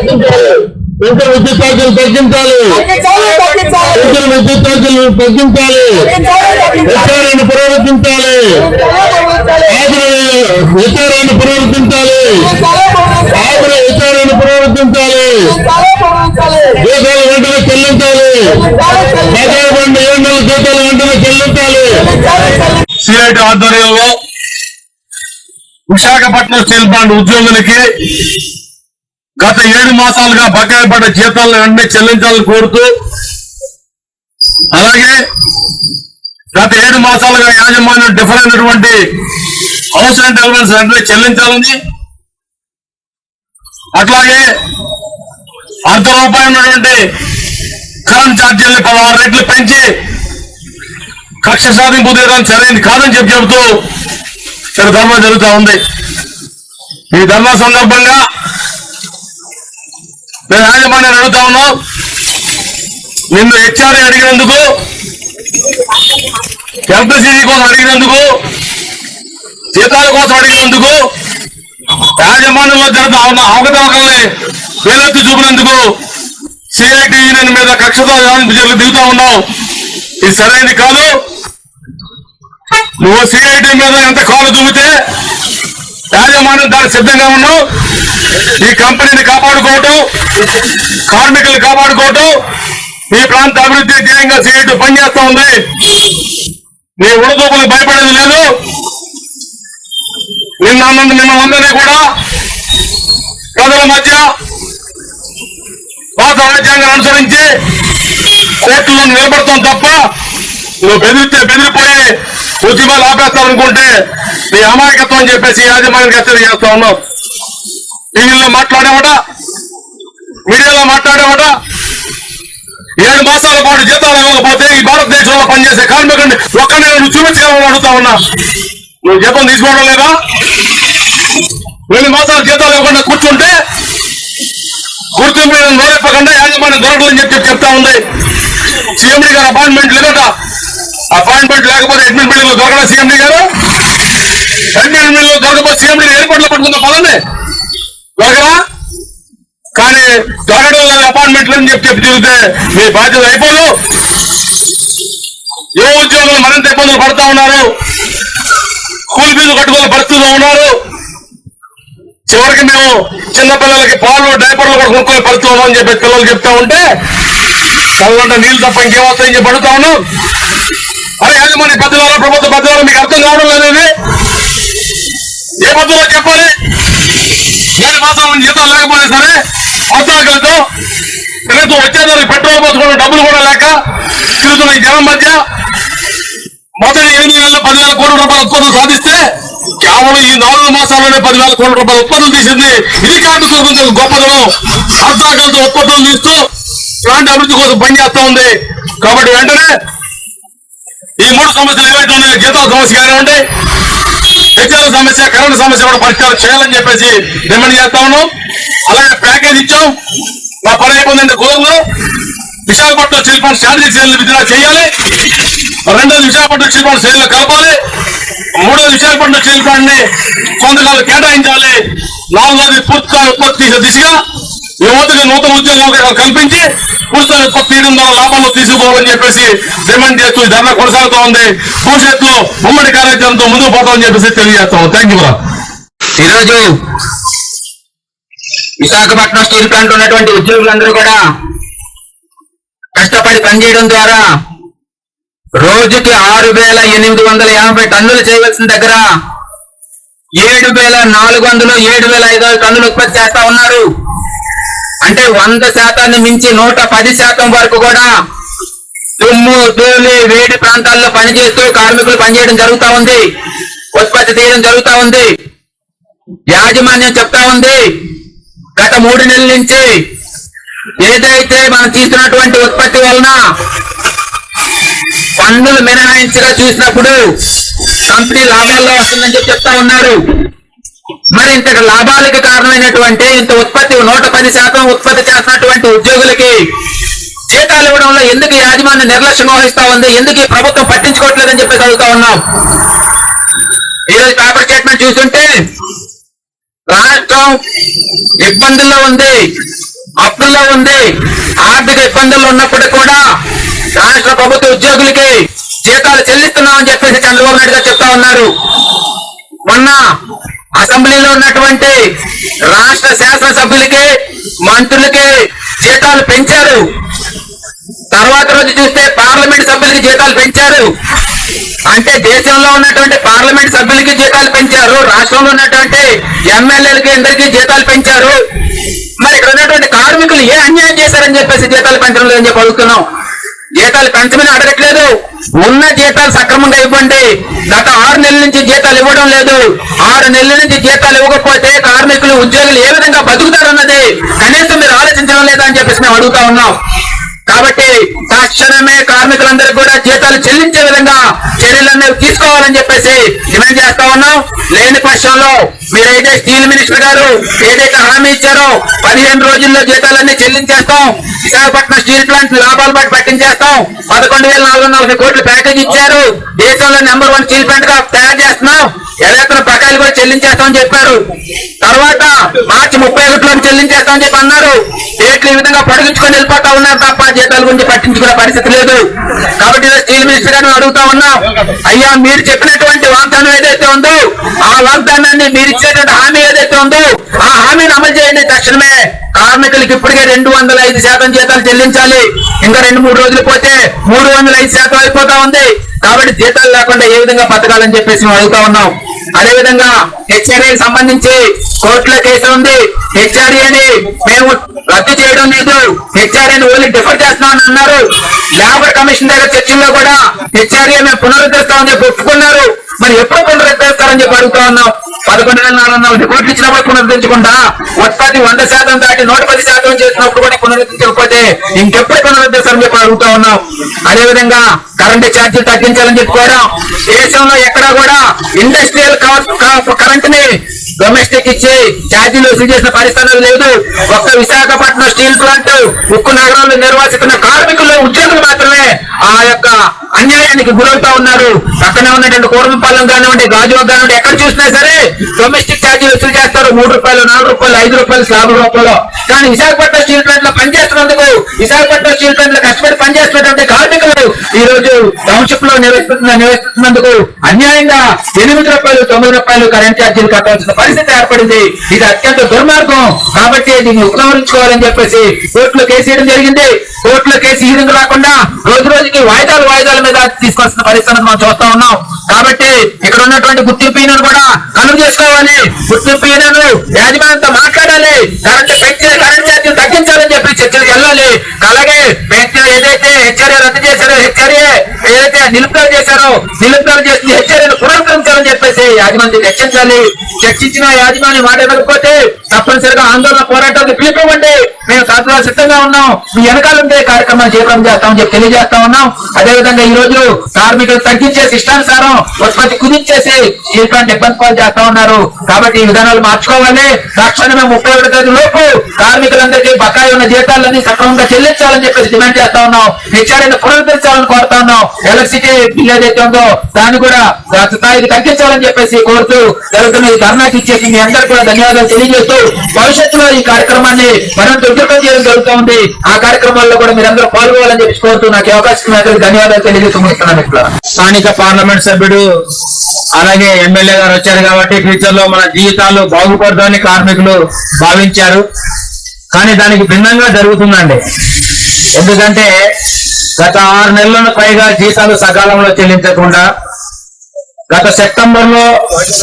పెంచిన విద్యుత్ ఛార్జీలు తగ్గించాలి. పెంచిన విద్యుత్ ఛార్జీలు తగ్గించాలి. పునరుద్ధరించాలి పునరుద్ధరించాలి ఆగ్రహ హెచ్ఆర్ఐని పునరుద్ధరించాలి జీతాలు వెంటనే చెల్లించాలి. ఏడు నెలల జీతాలు వెంటనే చెల్లించాలి. సిఐటి ఆధ్వర్యంలో విశాఖపట్నం స్టీల్ ప్లాంట్ ఉద్యోగులకి గత ఏడు మాసాలుగా బకాయి పడ్డ జీతాలను వెంటనే చెల్లించాలని కోరుతూ అలాగే గత ఏడు మాసాలుగా యాజమాన్యం డిఫర్ అయినటువంటి హౌస్ రెంట్ ఎలిమెంట్స్ వెంటనే చెల్లించాలని అట్లాగే అర్ధ రూపాయి ఉన్నటువంటి కరెంట్ ఛార్జీల్ని పదహారు రెట్లు పెంచి కక్ష సాధింపు తీయడం సరైంది కాదని చెప్పి చెబుతూ ఇక్కడ ధర్మం జరుగుతూ ఉంది. ఈ ధర్మ సందర్భంగా మేము యాజమాన్యాన్ని అడుగుతా ఉన్నాం. నిన్ను హెచ్ఆర్ఏ అడిగినందుకు ఎల్పిసిసి కోసం అడిగినందుకు జీతాల కోసం అడిగినందుకు యాజమాన్యంలో జరుగుతున్న ఉన్న అవకతవకల్ని వేలెత్తి చూపినందుకు సిఐటి యూనియన్ మీద కక్షతో జరుగుతూ దిగుతా ఉన్నాం. ఇది సరైనది కాదు. నువ్వు సిఐటి మీద ఎంత కాలు చూపితే యాజమాన్యం దానికి సిద్ధంగా ఉన్నాం. ఈ కంపెనీని కాపాడుకోవటం కార్మికులు కాపాడుకోవటం ఈ ప్రాంత అభివృద్ధి ధ్యేయంగా సిఐటి పనిచేస్తా ఉంది. మీ ఉడదూపులకు భయపడేది లేదు. నిన్న అన్నందు మిమ్మల్ని కూడా ప్రజల మధ్య పాత రాజ్యాంగాన్ని అనుసరించి కోర్టులో నిలబడతాం తప్ప నువ్వు బెదిరితే బెదిరిపోయి ఉద్యమాలు ఆపేస్తావనుకుంటే నీ అమాయకత్వం అని చెప్పేసి యాజమాన్యానికి హెచ్చరిక చేస్తా ఉన్నాం టీవీలో మాట్లాడేవాట మీడియాలో మాట్లాడేవాట ఏడు మాసాల పాటు జీతాలు ఇవ్వకపోతే ఈ భారతదేశంలో పనిచేసే కార్మికుడిని ఒక్కనే నువ్వు చూపించగలని అడుగుతా ఉన్నా? నువ్వు జీతం తీసుకోవడం లేదా? ఏడు మాసాలు జీతాలు ఇవ్వకుండా కూర్చుంటే కూర్చుని నోరెప్పకుండా యాజమాన్యం దొరకదని చెప్పి చెప్తా ఉంది. సీఎండి గారు అపాయింట్మెంట్ లేదట అపాయింట్మెంట్ లేకపోతే అడ్మిట్ బిల్డింగ్లో దొరకడా సీఎండి గారు? అడ్మిట్ బిల్డింగ్లో దొరకపోతే సీఎండి ఎయిర్పోర్ట్లో పదండి. దొరకరా కానీ దొరకడం లేదు అపాయింట్మెంట్ అని చెప్పి చెప్పి తిరిగితే మీ బాధ్యత అయిపోదు. ఏ ఉద్యోగులు మరింత ఇబ్బందులు పడుతూ ఉన్నారు? కూలి బిల్లు కట్టుకునే పరిస్థితిలో ఉన్నారు. చివరికి మేము చిన్న పిల్లలకి పాలు డైపర్లు కూడా కొనుక్కొని పడుతున్నాం అని చెప్పి పిల్లలు చెప్తా ఉంటే కళ్ళంట నీళ్ళు తప్ప ఇంకేమవుతాయని చెప్పి అడుగుతా ఉన్నాం. అరే యాజమాన్య పెద్దవాళ్ళ ప్రభుత్వ పెద్దవాళ్ళు మీకు అర్థం కావడం లేదు పద్ధతిలో చెప్పాలి. ఏడు మాత్రం జీతాలు లేకపోతే సరే అవసరాలతో కనీసం వచ్చేదానికి పెట్రోల్ పోసుకున్న డబ్బులు కూడా లేక తిరుగుతున్న ఈ జనం మధ్య మొదటి ఎనిమిది వేల పదివేల కోట్ల రూపాయల ఉత్పత్తులు సాధిస్తే కేవలం ఈ నాలుగు మాసాల్లోనే పదివేల కోట్ల రూపాయల ఉత్పత్తులు తీసింది. ఇది కార్మికులకు గొప్పదనం. అర్థాకలతో ఉత్పత్తులు తీస్తూ ఇలాంటి అభివృద్ధి కోసం పనిచేస్తా ఉంది. కాబట్టి వెంటనే ఈ మూడు సమస్యలు ఏవైతే ఉన్నాయో జీతాల సమస్య కానివ్వండి హెచ్ఆర్ సమస్య కరెంటు సమస్య కూడా పరిష్కారం చేయాలని చెప్పేసి డిమాండ్ చేస్తా ఉన్నాం. అలాగే ప్యాకేజ్ ఇచ్చాం. మా పని అయిపోయిందంటే కుదరదు విశాఖపట్నం శిల్పాన్ని స్ట్రాటజీ సేల్ విధిగా చేయాలి. రెండోది విశాఖపట్నం శిల్పాన్ని సేల్ కలపాలి. మూడోది విశాఖపట్నం శిల్పాన్ని కొంతకాలం కేటాయించాలి. నాలుగోది పూర్తిగా ఉత్పత్తి దిశగా. యువతకి నూతన ఉద్యోగాలు కల్పించి పూర్తిగా ఉత్పత్తి చేయడం ద్వారా లాభాలు చెప్పేసి డిమాండ్ చేస్తూ ఈ ధర్నా కొనసాగుతూ ఉంది. భవిష్యత్తులో ఉమ్మడి కార్యక్రమంతో ముందుకు పోతామని చెప్పేసి తెలియజేస్తాం. థ్యాంక్ యూ ఈరోజు విశాఖపట్నం స్టీల్ ప్లాంట్ ఉన్నటువంటి ఉద్యోగులందరూ కూడా కష్టపడి పనిచేయడం ద్వారా రోజుకి ఆరు వేల ఎనిమిది వందల యాభై టన్నులు చేయవలసిన దగ్గర ఏడు వేల నాలుగు వందలు ఏడు వేల ఐదు వందల టన్నులు ఉత్పత్తి చేస్తా ఉన్నారు. అంటే వంద శాతాన్ని మించి నూట పది శాతం వరకు కూడా దుమ్ము ధూళి వేడి ప్రాంతాల్లో పనిచేస్తూ కార్మికులు పనిచేయడం జరుగుతూ ఉంది. ఉత్పత్తి తీయడం జరుగుతూ ఉంది. యాజమాన్యం చెప్తా ఉంది. గత మూడు నెలల నుంచి ఏదైతే మనం తీసుకున్నటువంటి ఉత్పత్తి వలన పన్నులు మినహాయించగా చూసినప్పుడు కంపెనీ లాభాల్లో వస్తుందని చెప్తా ఉన్నారు. మరి ఇంతటి లాభాలకు కారణమైనటువంటి ఇంత ఉత్పత్తి నూట పది శాతం ఉత్పత్తి చేస్తున్నటువంటి ఉద్యోగులకి జీతాలు ఇవ్వడంలో ఎందుకు యాజమాన్యం నిర్లక్ష్యం వహిస్తా ఉంది? ఎందుకు ప్రభుత్వం పట్టించుకోవట్లేదని చెప్పేసి అడుగుతా ఉన్నాం. ఈరోజు పేపర్ స్టేట్మెంట్ చూస్తుంటే రాష్ట్రం ఇబ్బందుల్లో ఉంది అప్పుల్లో ఉంది ఆర్థిక ఇబ్బందుల్లో ఉన్నప్పటికీ కూడా రాష్ట్ర ప్రభుత్వ ఉద్యోగులకి జీతాలు చెల్లిస్తున్నామని చెప్పేసి చంద్రబాబు నాయుడు గారు చెప్తా ఉన్నారు. మొన్న అసెంబ్లీలో ఉన్నటువంటి రాష్ట్ర శాసనసభ్యులకి మంత్రులకి జీతాలు పెంచారు. తర్వాత రోజు చూస్తే పార్లమెంట్ సభ్యులకి జీతాలు పెంచారు. అంటే దేశంలో ఉన్నటువంటి పార్లమెంట్ సభ్యులకి జీతాలు పెంచారు. రాష్ట్రంలో ఉన్నటువంటి ఎమ్మెల్యేలకి అందరికీ జీతాలు పెంచారు. మరి ఇక్కడ ఉన్నటువంటి కార్మికులు ఏ అన్యాయం చేశారని చెప్పేసి జీతాలు పెంచడం లేదని చెప్పి అడుగుతున్నాం. జీతాలు పెంచమని అడగట్లేదు. ఉన్న జీతాలు సక్రమంగా ఇవ్వండి. గత ఆరు నెలల నుంచి జీతాలు ఇవ్వడం లేదు. ఆరు నెలల నుంచి జీతాలు ఇవ్వకపోతే కార్మికులు ఉద్యోగులు ఏ విధంగా బతుకుతారన్నది కనీసం మీరు ఆలోచించడం లేదా అని చెప్పేసి మేము అడుగుతా ఉన్నాం. కాబట్టి తక్షణమే కార్మికులందరికీ కూడా జీతాలు చెల్లించే విధంగా చర్యలన్నీ తీసుకోవాలని చెప్పేసి డిమాండ్ చేస్తా ఉన్నాం. లేని పక్షంలో మీరైతే స్టీల్ మినిస్టర్ గారు ఏదైతే హామీ ఇచ్చారో పదిహేను రోజుల్లో జీతాలన్నీ చెల్లించేస్తాం. విశాఖపట్నం స్టీల్ ప్లాంట్ లాభాలు బట్టి పట్టించేస్తాం. పదకొండు వేల నాలుగు వందల నలభై కోట్ల ప్యాకేజ్ ఇచ్చారు. దేశంలో నెంబర్ వన్ స్టీల్ ప్లాంట్గా తయారు చేస్తున్నాం. ఎలక్ట్రిక్ బకాయిలు కూడా చెల్లించేస్తామని చెప్పారు. తర్వాత మార్చి ముప్పై ఒకటిలో చెల్లించేస్తామని చెప్పి అన్నారు. డేట్లు ఈ విధంగా పొడిగించుకొని వెళ్ళిపోతా ఉన్నారు తప్ప జీతాల గురించి పట్టించుకునే పరిస్థితి లేదు. కాబట్టి స్టీల్ మినిస్టర్ గారిని అడుగుతా ఉన్నాం అయ్యా మీరు చెప్పినటువంటి వాగ్దానం ఏదైతే ఉందో ఆ వాగ్దానాన్ని మీరు ఇచ్చేటువంటి హామీ ఏదైతే ఉందో ఆ హామీని అమలు చేయండి తక్షణమే. కార్మికులకి ఇప్పటికే రెండు వందల ఐదు శాతం జీతాలు చెల్లించాలి. ఇంకా రెండు మూడు రోజులు పోతే మూడు వందల ఐదు శాతం అయిపోతా ఉంది. కాబట్టి జీతాలు లేకుండా ఏ విధంగా బతకాలని చెప్పేసి మేము అడుగుతా ఉన్నాం. అదే విధంగా హెచ్ఆర్ఏ సంబంధించి కోర్టులో కేసు ఉంది. హెచ్ఆర్ఏని మేము రద్దు చేయడం లేదు. హెచ్ఆర్ఏని ఓన్లీ డిఫర్ చేస్తున్నాను అన్నారు. లేబర్ కమిషన్ దగ్గర చర్చల్లో కూడా హెచ్ఆర్ఏ మేము పునరుద్ధరిస్తామని చెప్పి ఒప్పుకున్నారు మరి ఎప్పుడు పునరుద్ధరిస్తారని చెప్పి అడుగుతా ఉన్నాం పదకొండు వేల నాలుగు వందల కోట్లు ఇచ్చినప్పుడు పునరుద్ధరించకుండా ఉత్పత్తి వంద శాతం దాటి నూట పది శాతం చేసినప్పుడు కూడా పునరుద్ధరించకపోతే ఇంకెప్పుడు పునరుద్ధరిస్తారని చెప్పి అడుగుతా ఉన్నాం అదే విధంగా కరెంటు ఛార్జీలు తగ్గించాలని చెప్పుకోవడం దేశంలో ఎక్కడా కూడా ఇండస్ట్రియల్ కరెంట్ని డొమెస్టిక్ ఇచ్చి ఛార్జీలు వసూలు చేసిన పరిస్థితులు లేదు. ఒక్క విశాఖపట్నం స్టీల్ ప్లాంట్ ఉక్కు నగరంలో నిర్వహిస్తున్న కార్మికులు ఉద్యోగులు మాత్రమే ఆ యొక్క అన్యాయానికి గురవుతా ఉన్నారు. పక్కనే ఉన్నటువంటి కూరమపాలెం కానివ్వండి గాజువాక్ కానివ్వండి ఎక్కడ చూసినా సరే డొమెస్టిక్ ఛార్జీలు వసూలు చేస్తారు. మూడు రూపాయలు నాలుగు రూపాయలు ఐదు రూపాయలు స్లాబ్ రూపాయలు. కానీ విశాఖపట్నం స్టీల్ ప్లాంట్లో పనిచేస్తున్నందుకు విశాఖపట్నం స్టీల్ ప్లాంట్లో కష్టపడి పనిచేస్తున్నటువంటి కార్మికులు ఈ రోజు టౌన్షిప్లో నివసిస్తున్న నివసిస్తున్నందుకు అన్యాయంగా ఎనిమిది రూపాయలు తొమ్మిది రూపాయలు కరెంట్ ఛార్జీలు కట్టాల్సిన పరిస్థితి ఏర్పడింది. ఇది అత్యంత దుర్మార్గం. కాబట్టి దీన్ని ఉపసంహరించుకోవాలని చెప్పేసి కోర్టులో కేసు వేయడం జరిగింది. కోర్టులో కేసు ఈ రాకుండా రోజు రోజుకి వాయిదాలు వాయిదాల మీద తీసుకొస్తున్న పరిస్థితులను మనం చూస్తా ఉన్నాం. కాబట్టి ఇక్కడ ఉన్నటువంటి గుర్తింపు కూడా కనుగొ చేసుకోవాలి. గుర్తింపు యాజమాన్యంతో మాట్లాడాలి. కరెంట్ పెంచి కరెంట్ ఛార్జీలు తగ్గించాలని చెప్పి చర్చలకు వెళ్ళాలి. అలాగే పెంచిన ఏదైతే హెచ్ఆర్ఏ రద్దు చేశారో హెచ్ఆర్ఏ ఏదైతే నిలుపుదల చేశారో నిలుపుదల చేసి హెచ్ఆర్ఏను పునరుద్ధరించాలని యాజమాన్యం చర్చించాలి చర్చించిన యాజమాన్యం మాట ఇవ్వకపోతే తప్పనిసరిగా ఆందోళన పోరాటానికి పిలుపువ్వండి మేము తరచుగా సిద్ధంగా ఉన్నాం. మీ వెనకాలంటే కార్యక్రమాలు చేపడం చేస్తామని చెప్పి తెలియజేస్తా ఉన్నాం. అదేవిధంగా ఈ రోజు కార్మికులు తగ్గించేసి ఇష్టానుసారం ఉత్పత్తి కుదించేసి ఇటువంటి ఇబ్బంది పాలు చేస్తా ఉన్నారు. కాబట్టి ఈ విధానాలు మార్చుకోవాలి. తక్షణమే ముప్పై ఒకటి తేదీ లోపు కార్మికులందరికీ బకాయి ఉన్న జీతాలన్నీ సక్రమంగా చెల్లించాలని చెప్పేసి డిమాండ్ చేస్తా ఉన్నాం. హెచ్ఆర్ఐని పునరుద్ధరించాలని కోరుతా ఉన్నాం. ఎలక్ట్రిసిటీ బిల్ ఏదైతే ఉందో దాన్ని కూడా స్థాయికి తగ్గించాలని చెప్పేసి చేసి కోరుతూ జరుగుతున్న ఈ ధర్నాకి ఇచ్చేసి మీ అందరికీ కూడా ధన్యవాదాలు తెలియజేస్తూ భవిష్యత్తులో ఈ కార్యక్రమాన్ని మనం ఉధృతం చేయడం జరుగుతూ ఉంది. ఆ కార్యక్రమాల్లో కూడా మీరందరూ పాల్గొవాలని చెప్పి కోరుతూ నాకు అవకాశం ధన్యవాదాలు తెలియజేస్తున్నాను ముగిస్తున్నాను స్థానిక పార్లమెంట్ సభ్యుడు అలాగే ఎమ్మెల్యే గారు వచ్చారు కాబట్టి ఫ్యూచర్లో మన జీవితాలు బాగుపడదామని కార్మికులు భావించారు. కానీ దానికి భిన్నంగా జరుగుతుందండి. ఎందుకంటే గత ఆరు నెలలకు పైగా జీతాలు సకాలంలో చెల్లించకుండా గత సెప్టెంబర్లో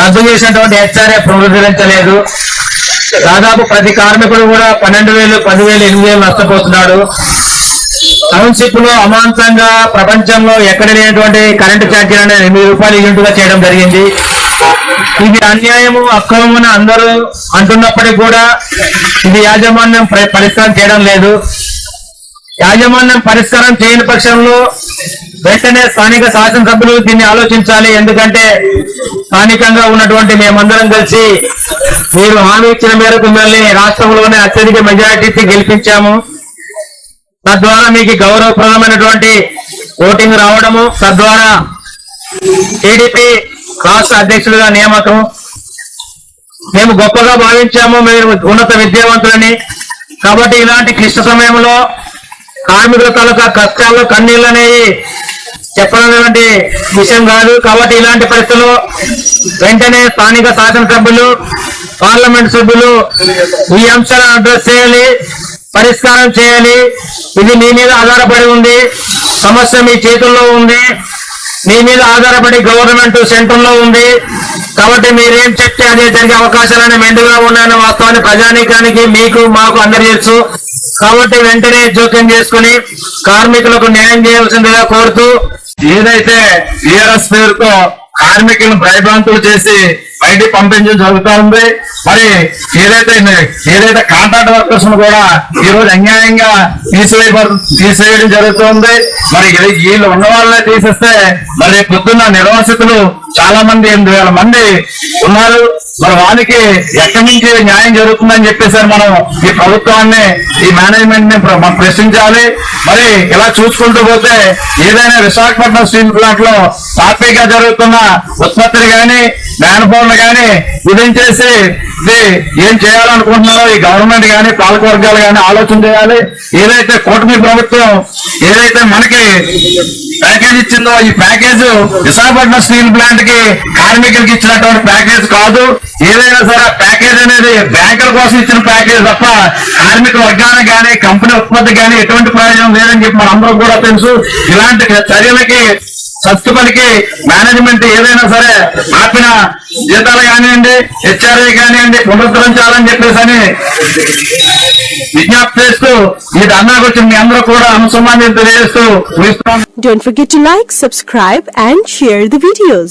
రద్దు చేసినటువంటి హెచ్ఆర్ఏ పునరుద్ధరించలేదు. దాదాపు ప్రతి కార్మికుడు కూడా పన్నెండు వేలు పదివేలు ఎనిమిది వేలు నష్టపోతున్నాడు. టౌన్షిప్లో అమాంతంగా ప్రపంచంలో ఎక్కడ లేనటువంటి కరెంటు ఛార్జీలు అనేది ఎనిమిది రూపాయలు యూనిట్గా చేయడం జరిగింది. ఇది అన్యాయము అక్రమం అందరూ అంటున్నప్పటికీ కూడా ఇది యాజమాన్యం పరిష్కారం చేయడం లేదు. యాజమాన్యం పరిష్కారం చేయని పక్షంలో వెంటనే స్థానిక శాసనసభ్యులు దీన్ని ఆలోచించాలి. ఎందుకంటే స్థానికంగా ఉన్నటువంటి మేమందరం కలిసి మీరు హామీ ఇచ్చిన మేరకు మిమ్మల్ని రాష్ట్రంలోనే అత్యధిక మెజారిటీ గెలిపించాము. తద్వారా మీకు గౌరవప్రదమైనటువంటి ఓటింగ్ రావడము తద్వారా టీడీపీ రాష్ట్ర అధ్యక్షుడిగా నియామకం. మేము గొప్పగా భావించాము మీరు ఉన్నత విద్యావంతులని. కాబట్టి ఇలాంటి క్లిష్ట సమయంలో కార్మికుల తాలూకా కష్టాలు కన్నీళ్ళు అనేవి చెప్పనటువంటి విషయం కాదు. కాబట్టి ఇలాంటి పరిస్థితుల్లో వెంటనే స్థానిక శాసనసభ్యులు పార్లమెంట్ సభ్యులు ఈ అంశాలను అడ్రస్ చేయాలి పరిష్కారం చేయాలి. ఇది మీ మీద ఆధారపడి ఉంది. సమస్య మీ చేతుల్లో ఉంది. మీ మీద ఆధారపడి గవర్నమెంట్ సెంటర్లో ఉంది. కాబట్టి మీరేం చెప్తే అదే జరిగే అవకాశాలని మెండుగా ఉన్నాయన్న వాస్తవాన్ని ప్రజానీకానికి మీకు మాకు అందరు తెలుసు కాబట్టి వెంటనే జోక్యం చేసుకుని కార్మికులకు న్యాయం చేయాల్సిందిగా కోరుతూ ఏదైతే టీఆర్ఎస్ పేరుతో కార్మికులను భయభ్రాంతులు చేసి బయటికి పంపించడం జరుగుతూ ఉంది మరి ఏదైతే ఏదైతే కాంట్రాక్ట్ వర్కర్స్ కూడా ఈ రోజు అన్యాయంగా తీసివేయబడు తీసివేయడం జరుగుతుంది మరి వీళ్ళు ఉన్న వాళ్ళనే తీసేస్తే మరి పొద్దున్న నిర్వాసితులు చాలా మంది ఎనిమిది వేల మంది ఉన్నారు. మరి వానికి ఎక్కడి నుంచి న్యాయం జరుగుతుందని చెప్పేసి మనం ఈ ప్రభుత్వాన్ని ఈ మేనేజ్మెంట్ని మనం ప్రశ్నించాలి. మరి ఇలా చూసుకుంటూ పోతే ఏదైనా విశాఖపట్నం స్టీల్ ప్లాంట్లో తాపీగా జరుగుతున్న ఉత్పత్తులు కానీ మేనఫోన్లు కానీ గాని విధించేసి ఇది ఏం చేయాలనుకుంటున్నారో ఈ గవర్నమెంట్ కానీ పాలకవర్గాలు కానీ ఆలోచన చేయాలి. ఏదైతే కూటమి ప్రభుత్వం ఏదైతే మనకి ప్యాకేజ్ ఇచ్చిందో ఈ ప్యాకేజ్ విశాఖపట్నం స్టీల్ ప్లాంట్కి కార్మికులకి ఇచ్చినటువంటి ప్యాకేజ్ కాదు. ఏదైనా సరే ఆ ప్యాకేజ్ అనేది బ్యాంకుల కోసం ఇచ్చిన ప్యాకేజ్ తప్ప కార్మిక వర్గానికి కానీ కంపెనీ ఉత్పత్తి కానీ ఎటువంటి ప్రయోజనం లేదని చెప్పి మనందరం కూడా తెలుసు ఇలాంటి చర్యలకి సస్తుపలికి మేనేజ్మెంట్ ఏదైనా సరే ఆపిన జీతాలు కానివ్వండి హెచ్ఆర్ఏ కానివ్వండి పునరుద్ధరించాలని చెప్పేసి అని విజ్ఞప్తి చేస్తూ ఈ ధర్నాకు వచ్చిన మీ అందరూ కూడా అనుసంధానం తెలియజేస్తూ ముగిస్తున్నాం Don't forget to like, subscribe and share the videos.